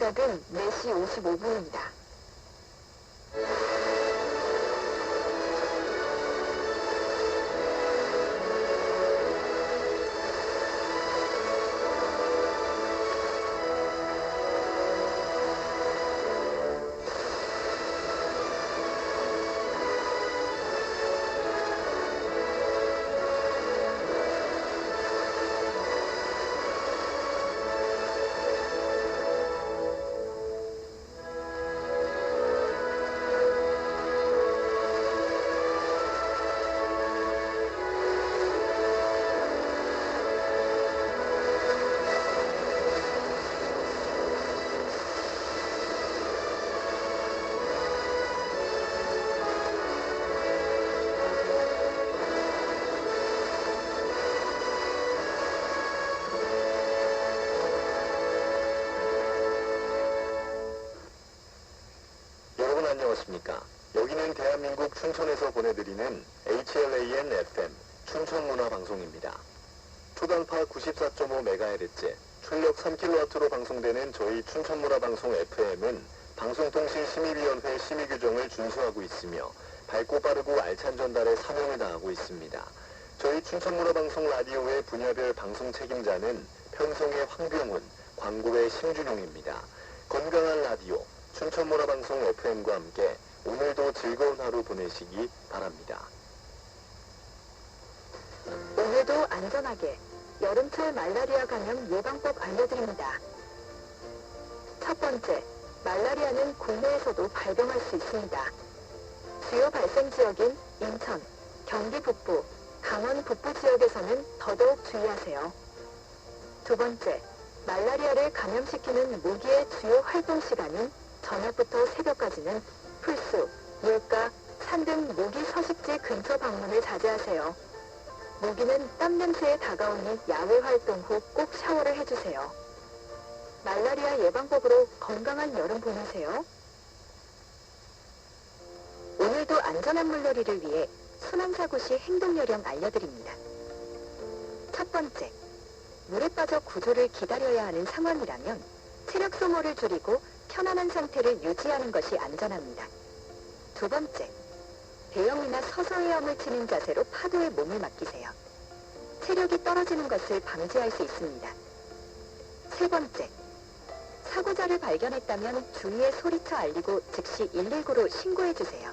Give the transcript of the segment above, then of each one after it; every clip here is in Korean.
시각은 4시 55분입니다. 안녕하십니까? 여기는 대한민국 춘천에서 보내드리는 HLAN FM 춘천문화방송입니다. 초단파 94.5MHz, 출력 3kW로 방송되는 저희 춘천문화방송 FM은 방송통신심의위원회 심의 규정을 준수하고 있으며 밝고 빠르고 알찬 전달에 사명을 다하고 있습니다. 저희 춘천문화방송 라디오의 분야별 방송 책임자는 편성의 황병훈, 광고의 심준용입니다. 건강한 라디오, 춘천문화방송 FM과 함께 오늘도 즐거운 하루 보내시기 바랍니다. 오늘도 안전하게 여름철 말라리아 감염 예방법 알려드립니다. 첫 번째, 말라리아는 국내에서도 발병할 수 있습니다. 주요 발생 지역인 인천, 경기 북부, 강원 북부 지역에서는 더더욱 주의하세요. 두 번째, 말라리아를 감염시키는 모기의 주요 활동 시간인 저녁부터 새벽까지는 풀숲, 물가, 산 등 모기 서식지 근처 방문을 자제하세요. 모기는 땀 냄새에 다가오니 야외 활동 후 꼭 샤워를 해주세요. 말라리아 예방법으로 건강한 여름 보내세요. 오늘도 안전한 물놀이를 위해 순환사고 시 행동 요령 알려드립니다. 첫 번째, 물에 빠져 구조를 기다려야 하는 상황이라면 체력 소모를 줄이고 편안한 상태를 유지하는 것이 안전합니다. 두 번째, 배영이나 서서 헤엄을 치는 자세로 파도에 몸을 맡기세요. 체력이 떨어지는 것을 방지할 수 있습니다. 세 번째, 사고자를 발견했다면 주위에 소리쳐 알리고 즉시 119로 신고해주세요.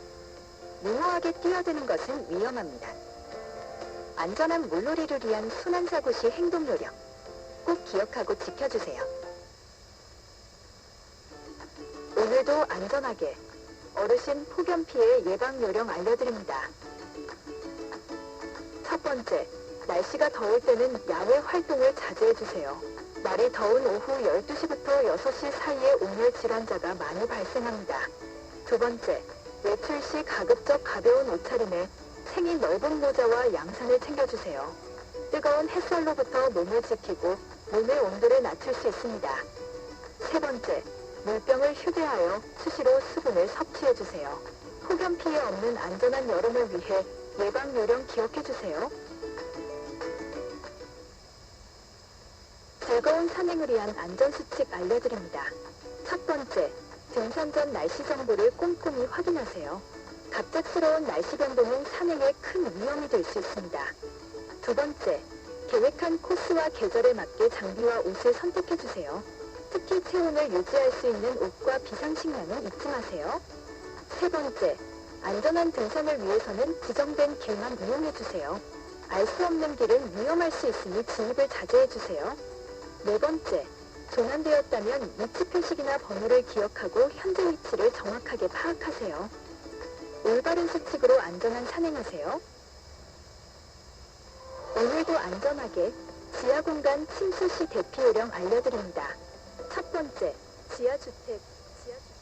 무모하게 뛰어드는 것은 위험합니다. 안전한 물놀이를 위한 순환사고 시 행동 요령 꼭 기억하고 지켜주세요. 오늘도 안전하게 어르신 폭염 피해 예방 요령 알려드립니다. 첫 번째, 날씨가 더울 때는 야외 활동을 자제해주세요. 날이 더운 오후 12시부터 6시 사이에 온열 질환자가 많이 발생합니다. 두 번째, 외출 시 가급적 가벼운 옷차림에 생이 넓은 모자와 양산을 챙겨주세요. 뜨거운 햇살로부터 몸을 지키고 몸의 온도를 낮출 수 있습니다. 세 번째, 물병을 휴대하여 수시로 수분을 섭취해주세요. 폭염 피해 없는 안전한 여름을 위해 예방 요령 기억해주세요. 즐거운 산행을 위한 안전수칙 알려드립니다. 첫 번째, 등산 전 날씨 정보를 꼼꼼히 확인하세요. 갑작스러운 날씨 변동은 산행에 큰 위험이 될 수 있습니다. 두 번째, 계획한 코스와 계절에 맞게 장비와 옷을 선택해주세요. 특히 체온을 유지할 수 있는 옷과 비상식량은 잊지 마세요. 세 번째, 안전한 등산을 위해서는 지정된 길만 이용해주세요. 알 수 없는 길은 위험할 수 있으니 진입을 자제해주세요. 네 번째, 조난되었다면 위치 표식이나 번호를 기억하고 현재 위치를 정확하게 파악하세요. 올바른 수칙으로 안전한 산행하세요. 오늘도 안전하게 지하 공간 침수 시 대피 요령 알려드립니다. 첫 번째, 지하주택, 지하주택.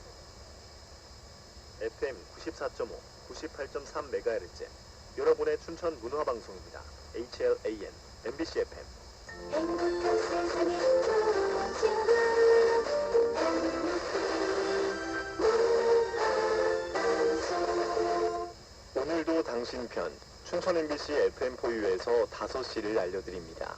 FM 94.5, 98.3MHz 여러분의 춘천 문화방송입니다. HLAN, MBC FM 행복한 세상에 좋은 친구 오늘도 당신 편 춘천 MBC FM 포유에서 5시를 알려드립니다.